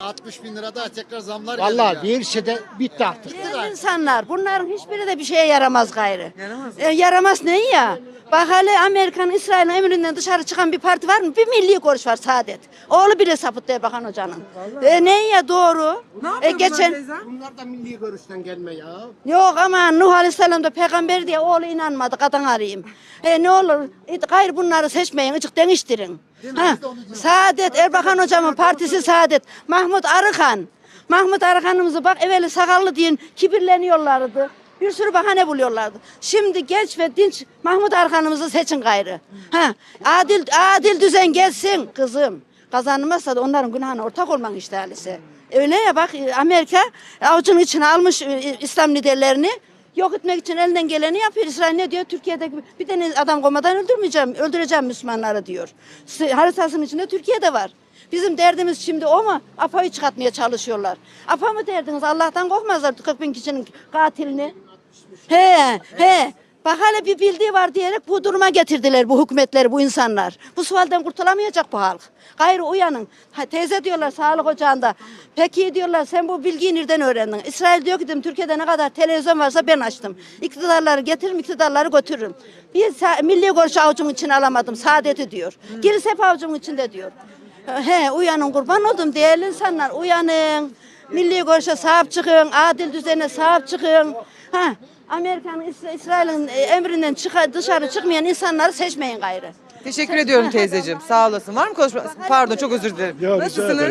60 bin lira daha tekrar zamlar Vallahi gelir ya. verirse de bitti artık. Değerli insanlar bunların hiçbiri de bir şeye yaramaz gayrı. Yaramaz mı? E, yaramaz ne ya? Bak hele Amerika'nın İsrail'in emrinden dışarı çıkan bir parti var mı? Bir milli görüş var Saadet. Oğlu bile sapıttı Bakan Hoca'nın. E, ne ya doğru? Ne E, geçen bunlar da milli görüşten gelme ya. Yok ama Nuh Aleyhisselam da peygamber diye oğlu inanmadı kadın arayayım. E ne olur gayrı bunları seçmeyin ıcık değiştirin. Ha, Saadet Erbakan hocamın partisi Saadet. Mahmut Arıkan. Mahmut Arıkan'ımızı bak evveli sakallı diye kibirleniyorlardı. Bir sürü bahane buluyorlardı. Şimdi genç ve dinç Mahmut Arıkan'ımızı seçin gayrı. Ha, adil adil düzen gelsin kızım. Kazanmazsa da onların günahına ortak olman işte halise. Öyle ya bak Amerika avucunun içine almış e, İslam liderlerini yok etmek için elinden geleni yapıyor. İsrail ne diyor? Türkiye'de bir tane adam komadan öldürmeyeceğim, öldüreceğim Müslümanları diyor. Haritasının içinde Türkiye'de var. Bizim derdimiz şimdi o mu? APA'yı çıkartmaya çalışıyorlar. APA mı derdiniz? Allah'tan korkmazlar 40 bin kişinin katilini. He, he. Bak hele bir bildiği var diyerek bu duruma getirdiler bu hükümetleri, bu insanlar. Bu sualden kurtulamayacak bu halk. Gayrı uyanın. Ha, teyze diyorlar sağlık ocağında. Peki diyorlar sen bu bilgiyi nereden öğrendin? İsrail diyor ki dedim, Türkiye'de ne kadar televizyon varsa ben açtım. İktidarları getiririm, iktidarları götürürüm. Bir milli görüşü avucumun içine alamadım. Saadeti diyor. Gerisi hep avucumun içinde diyor. He uyanın kurban oldum değerli insanlar uyanın. Milli görüşe sahip çıkın, adil düzene sahip çıkın. Ha, Amerika'nın, İsra- İsrail'in e, emrinden çıka- dışarı çıkmayan insanları seçmeyin gayrı. Teşekkür ediyorum teyzeciğim. Sağ olasın. Var mı konuşma? Pardon çok özür dilerim. Yok, rica Nasılsınız? ederim.